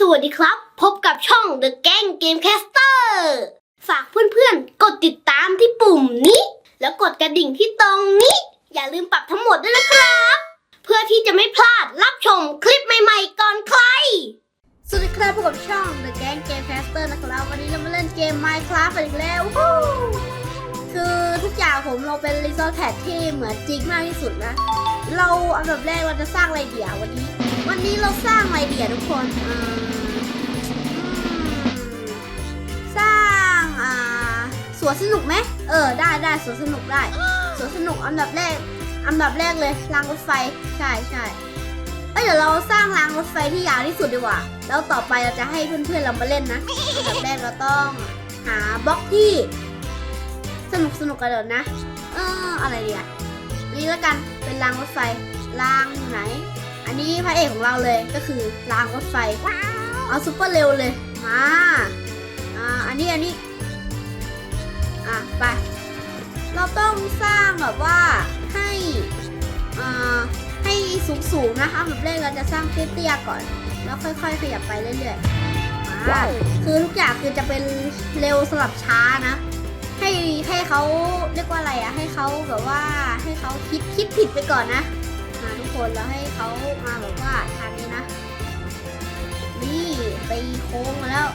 สวัสดีครับ พบกับช่อง The Gang Gamecaster ฝากเพื่อนๆ กดติดตามที่ปุ่มนี้ แล้วกดกระดิ่งที่ตรงนี้ อย่าลืมปรับทั้งหมดด้วยนะครับ เพื่อที่จะไม่พลาดรับชมคลิปใหม่ๆก่อนใคร สวัสดีครับพบกับช่อง The Gang Gamecaster นะครับ วันนี้เรามาเล่นเกม Minecraft กันอีกแล้ว คือทุกอย่างผมเราเป็น Resort Tag ที่เหมือนจริงมากที่สุดนะ เราอันดับแรกเราจะสร้างอะไรเดี๋ยววันนี้ วันนี้เราสร้างอะไรเดียวทุกคนอ่าสร้างอ่าสวนสนุกไหมเออได้ได้สวนสนุกได้สวนสนุกอันดับแรกอันดับแรกเลยรางรถไฟใช่ใช่เอ้เดี๋ยวเราสร้างรางรถไฟที่ยาวที่สุดดีกว่า แล้วต่อไปเราจะให้เพื่อนๆเรามาเล่นนะอันดับแรกเราต้องหาบล็อกที่ สนุกสนุกกันเดี๋ยวนะ เอออะไรดีอะนี่แล้วกันเป็นรางรถไฟรางอยู่ไหน นนี้พระเอกของเราเลยก็คือรางรถไฟ เอาซุปเปอร์เร็วเลย มาอ่าอันนี้อันนี้ อะไป เราต้องสร้างแบบว่าให้อ่าให้สูงสูงๆนะคะแบบแรกเราจะสร้างเตี้ยๆก่อน แล้วค่อยๆขยับไปเรื่อยๆมาคือทุกอย่างคือจะเป็นเร็วสลับช้านะให้ให้เขาเรียกว่าอะไรอะให้เขาแบบว่าให้เขาคิดคิดผิดไปก่อนนะมาทุก คนแล้วให้เขามาแบบว่าทางนี้นะ นี่ไปโค้งมาแล้ว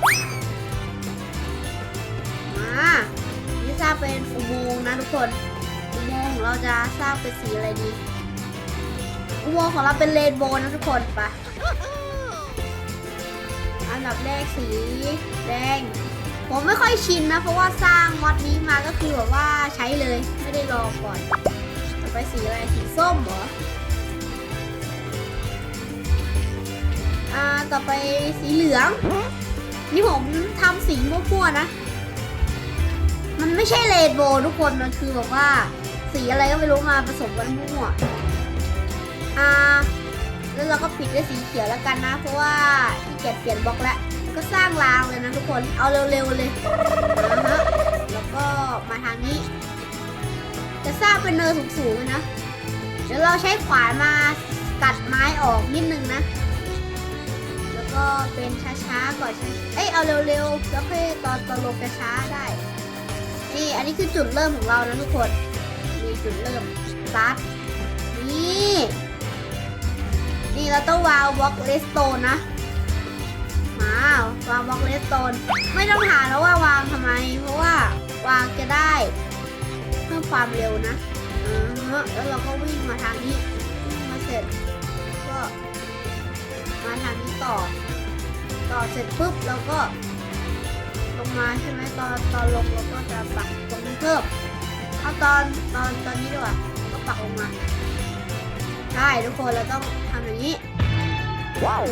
มานี่สร้างเป็นอุโมงค์นะทุกคนอุโมงค์ของเราจะสร้างเป็นสีอะไรดีอุโมงค์ของเราเป็นเรนโบว์นะทุกคนไปอันดับแรกสีแดงผมไม่ค่อยชินนะ เพราะว่าสร้างมอดนี้มาก็คือแบบว่าใช้เลยไม่ได้รอก่อน ต่อไปสีอะไรสีส้มเหรอ อ่าต่อไปสีเหลือง นี่ผมทำสีมั่วๆนะ มันไม่ใช่เรนโบว์ทุกคนมันคือแบบว่า สีอะไรก็ไม่รู้มาผสมกันมั่วอ่าแล้วเราก็ปิดด้วยสีเขียวแล้วกันนะ เพราะว่าที่เกียจเปลี่ยนบล็อกแล้วก็สร้างรางเลยนะทุกคนเอาเร็วๆเลยนะฮะแล้วก็มาทางนี้ จะสร้างเป็นเนินสูงๆเลยนะเดี๋ยวเราใช้ขวานมาตัดไม้ออกนิดนึงนะ ก็เป็นช้าๆก่อนช้าเอ้ยเอาเร็วๆแล้วค่อยตอนตอนลงจะช้าได้นี่อันนี้คือจุดเริ่มของเรานะทุกคนนี่จุดเริ่มสตาร์ทนี่นี่เราต้องวางบล็อกเลสโตนนะมาวางบล็อกเลสโตนไม่ต้องหาแล้วว่าวางทำไม เพราะว่าวางจะได้เพิ่มความเร็วนะแล้วเราก็วิ่งมาทางนี้วิ่งมาเสร็จ มาทางนี้ต่อ ต่อเสร็จปุ๊บเราก็ ลงมาใช่ไหมตอนตอนลงเราก็จะปักตรงนี้เพิ่มเอาตอนตอนตอนนี้ดีกว่าก็ปักลงมาใช่ทุกคนเราต้องทำอย่างนี้ Wow.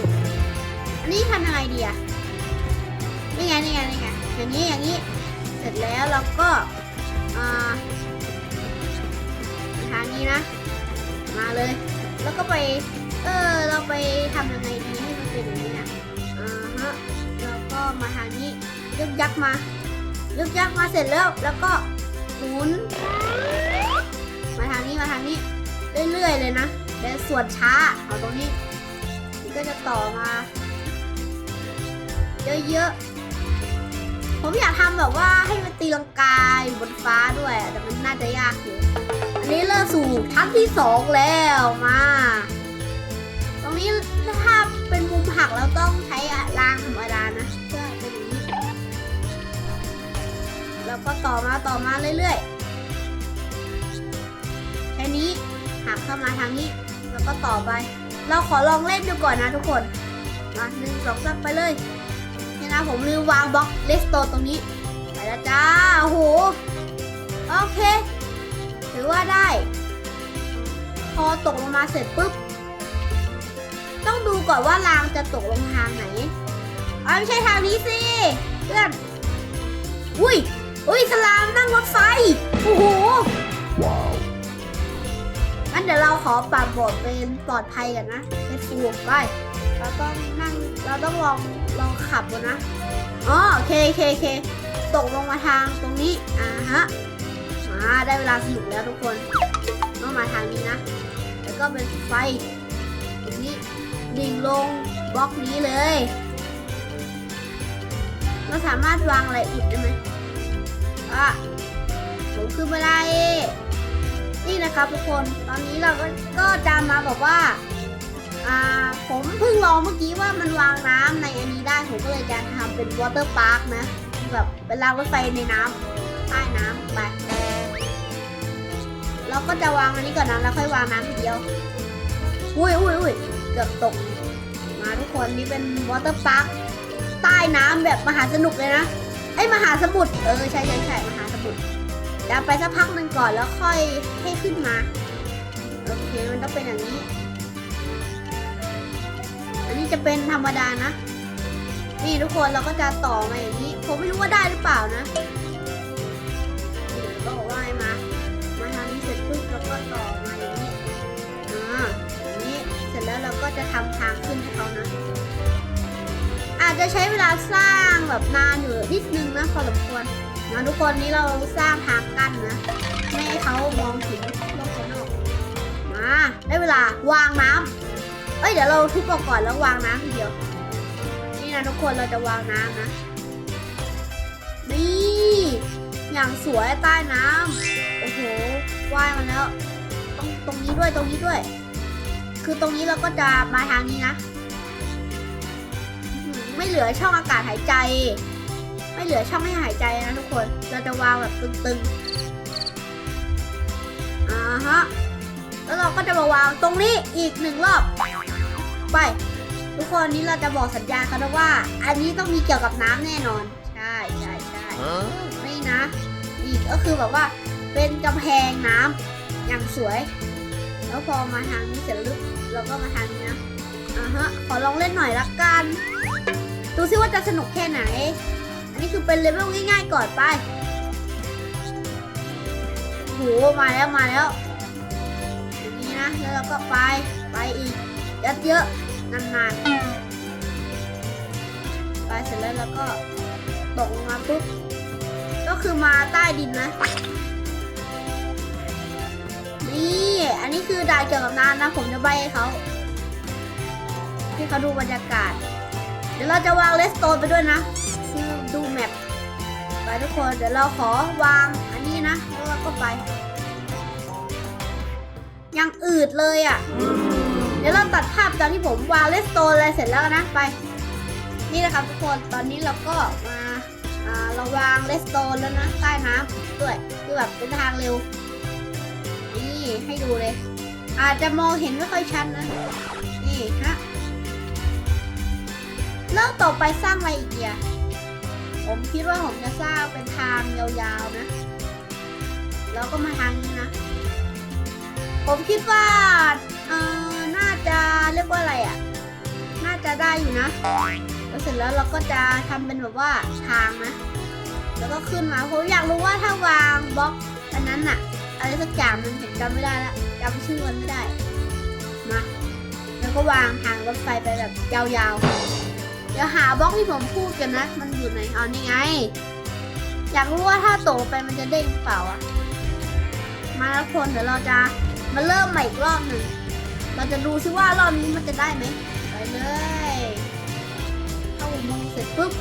อันนี้ทำยังไงดีอะนี่ไงนี่ไงนี่ไงอย่างนี้อย่างนี้ เสร็จแล้วเราก็อ่าทางนี้นะ มาเลย แล้วก็ไป เออ เราไปทำยังไงดีให้มันเป็นอย่างนี้นะอ่าฮะแล้วก็มาทางนี้ยึกยักมายึกยักมาเสร็จแล้วแล้วก็หมุน มาทางนี้มาทางนี้เรื่อยๆเลยนะแต่ส่วนช้าเอาตรงนี้มันก็จะต่อมาเยอะๆผมอยากทำแบบว่าให้มันตีลังกาอยู่บนฟ้าด้วย แต่มันน่าจะยากอยู่อันนี้เริ่มสู่ชั้นที่สองแล้วมา นี้ถ้าเป็นมุมหักเราต้องใช้รางธรรมดานะเพื่อเป็นอย่างนี้แล้วก็ต่อมาต่อมาเรื่อยๆแค่นี้หักเข้ามาทางนี้ แล้วก็ต่อไป เราขอลองเล่นดูก่อนนะทุกคนมาหนึ่งสองสามไปเลยนี่นะผมลืมวางบล็อกเลสโตตรงนี้ไปแล้วจ้าโอ้โหโอเค ถือว่าได้ พอตกลงมาเสร็จปุ๊บ ต้องดูก่อนว่ารางจะตกลงทางไหนอ๋อไม่ใช่ทางนี้สิเพื่อน อุ้ย อุ้ยสลามนั่งรถไฟ โอ้โห Wow. งั้นเดี๋ยวเราขอปรับโหมดเป็นปลอดภัยกันนะเป็นฟูลไปเราต้องนั่ง เราต้องลองลองขับดูนะ อ๋อโอเคโอเคโอเค ตกลงมาทางตรงนี้ อ่าฮะมาได้เวลาสนุกแล้วทุกคน ต้องมาทางนี้นะ แล้วก็เป็นไฟตรงนี้ ดิ่งลงบล็อกนี้เลย เราสามารถวางอะไรอุดได้ไหมอะผมคืออะไรนี่นะครับทุกคน ตอนนี้เราก็ก็จะมาบอกว่า อ่า ผมเพิ่งลองเมื่อกี้ว่ามันวางน้ำในอันนี้ได้ ผมก็เลยจะทำเป็นวอเตอร์พาร์คนะ แบบเป็นรางรถไฟในน้ำใต้น้ำไปเราก็จะวางอันนี้ก่อนนะแล้วค่อยวางน้ำทีเดียว อุ้ยอุ้ยอุ้ย กือบตก มาทุกคนนี่เป็นวอเตอร์พาร์คใต้น้ำแบบมหาสนุกเลยนะไอ้มหาสมุทรเออใช่ใช่ใช่มหาสมุทรเดี๋ยวไปสักพักหนึ่งก่อนแล้วค่อยให้ขึ้นมาโอเคมันต้องเป็นอย่างนี้ อันนี้จะเป็นธรรมดานะ นี่ทุกคนเราก็จะต่อมาอย่างนี้ ผมไม่รู้ว่าได้หรือเปล่านะ เสร็จแล้วเราก็จะทำทางขึ้นให้เขานะ อาจจะใช้เวลาสร้างแบบนานอยู่นิดนึงนะพอสมควรนะทุกคนนี้เราสร้างทางกั้นนะ ไม่ให้เขามองถึงโลกภายนอกมาได้เวลาวางน้ำเอ้ยเดี๋ยวเราทุบออกก่อนแล้ววางน้ำทีเดียว นี่นะทุกคนเราจะวางน้ำนะ นี่อย่างสวยใต้น้ำโอ้โหว่ายมาแล้วตรงตรงนี้ด้วยตรงนี้ด้วย คือตรงนี้เราก็จะมาทางนี้นะอื้อหือไม่เหลือช่องอากาศหายใจ ไม่เหลือช่องให้หายใจนะทุกคน เราจะวางแบบตึงๆ อ่าฮะ แล้วเราก็จะมาวางตรงนี้อีกหนึ่งรอบ ไป ทุกคนนี้เราจะบอกสัญญาณเขานะว่า อันนี้ต้องมีเกี่ยวกับน้ำแน่นอน ใช่ใช่ใช่ Huh? นี่นะ อีกก็คือแบบว่าเป็นกำแพงน้ำอย่างสวย แล้วพอมาทางนี้เสร็จแล้ว เราก็มาทางนี้นะอ่าฮะ ขอลองเล่นหน่อยละกัน ดูซิว่าจะสนุกแค่ไหน อันนี้คือเป็นเลเวลง่ายๆก่อนไปโหมาแล้วมาแล้วอย่างนี้นะ แล้วเราก็ไป ไปอีกยัดเยอะนานๆ ไปเสร็จแล้วเราก็ตกลงมาปุ๊บ ก็คือมาใต้ดินนะ นี่ อันนี้คือด่านเกี่ยวกับน้ำนะ ผมจะใบให้เขาให้เขาดูบรรยากาศ เดี๋ยวเราจะวางเลสโตนไปด้วยนะคือดูแมปไปทุกคน เดี๋ยวเราขอวางอันนี้นะ แล้วเราก็ไป ยังอืดเลยอะ่ะ เดี๋ยวเราตัดภาพตอนที่ผมวางเลสโตนอะไรเสร็จแล้วนะ ไป นี่นะครับทุกคน ตอนนี้เราก็มาเราวางเลสโตนแล้วนะ ใต้น้ำด้วย คือแบบเป็นทางเร็ว ให้ดูเลย อาจจะมองเห็นไม่ค่อยชัดนะ นี่ฮะแล้วต่อไปสร้างอะไรอีกเนี่ยผมคิดว่าผมจะสร้างเป็นทางยาวๆนะ แล้วก็มาทางนี้นะ ผมคิดว่า เออน่าจะเรียกว่าอะไรอะ่ะ น่าจะได้อยู่นะ แล้วเสร็จแล้วเราก็จะทำเป็นแบบว่าทางนะ แล้วก็ขึ้นมาผมอยากรู้ว่าถ้าวางบล็อกอันนั้นอะ อะไรสักอย่างมันผมจำไม่ได้แล้วจำชื่อมันไม่ได้ มา แล้วก็วางทางรถไฟไปแบบยาวๆ เดี๋ยวหาบล็อกที่ผมพูดกันนะ มันอยู่ไหนอ๋อนี่ไง อยากรู้ว่าถ้าโตไปมันจะเด้งหรือเปล่าอะมาแล้วคนเดี๋ยวเราจะมาเริ่มใหม่อีกรอบหนึ่ง เราจะดูซิว่ารอบนี้มันจะได้ไหมไปเลยเข้าอุโมงค์เสร็จปุ๊บ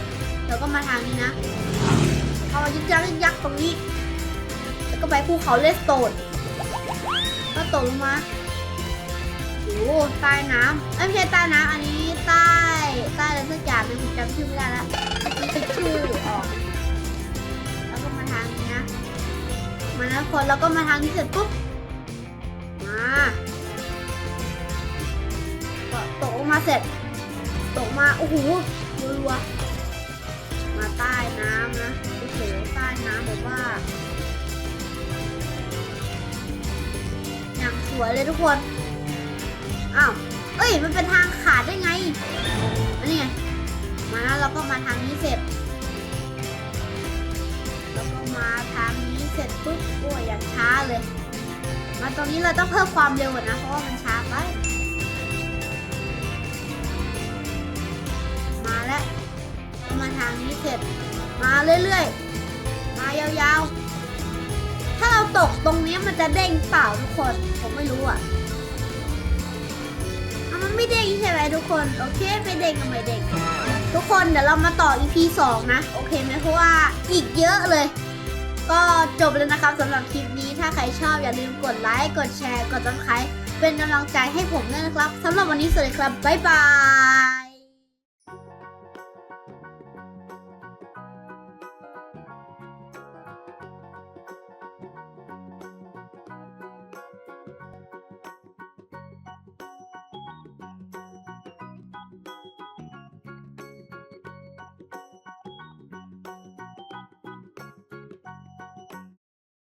เราก็มาทางนี้นะ เอายึกยักยึกยักตรงนี้ ก็ไปภูเขาเลสโตนก็ตกลงมาโอ้ใต้น้ำเอ้ยไม่ใช่ใต้น้ำอันนี้ใต้ใต้อะไรสักอย่างหนึงผมจำชื่อไม่ได้ล้วเมื่อกี้เป็นชื่อออก แล้วก็มาทางนี้นะมานะคนแล้วก็มาทางนี้เสร็จปุ๊บมาก็ตกลงมาเสร็จ ตกมาโอ้โหรัวๆมาใต้น้ำนะโอ้โหใต้น้ำแบบว่า วยเลยทุกคน อ้าว เอ้ย มันเป็นทางขาดได้ไงอันนี้ไง มาแล้วเราก็มาทางนี้เสร็จแล้วก็มาทางนี้เสร็จปุ๊บโอ้ยอย่างช้าเลย มาตรงนี้เราต้องเพิ่มความเร็วก่อนะ เพราะว่ามันช้าไป มาแล้วมาทางนี้เสร็จ มาเรื่อยๆ มายาวๆ ถ้าเราตกตรงนี้มันจะเด้งเปล่าทุกคน ผมไม่รู้อะอะมันไม่เด้งใช่ไหมทุกคน โอเคไม่เด้งก็ไม่เด้งทุกคนเดี๋ยวเรามาต่อ EP 2 นะ โอเคไหมเพราะว่าอีกเยอะเลย ก็จบแล้วนะครับสำหรับคลิปนี้ถ้าใครชอบอย่าลืมกดไลค์กดแชร์กดซับสไครต์เป็นกำลังใจให้ผมด้วยนะครับสำหรับวันนี้สวัสดีครับบ๊ายบาย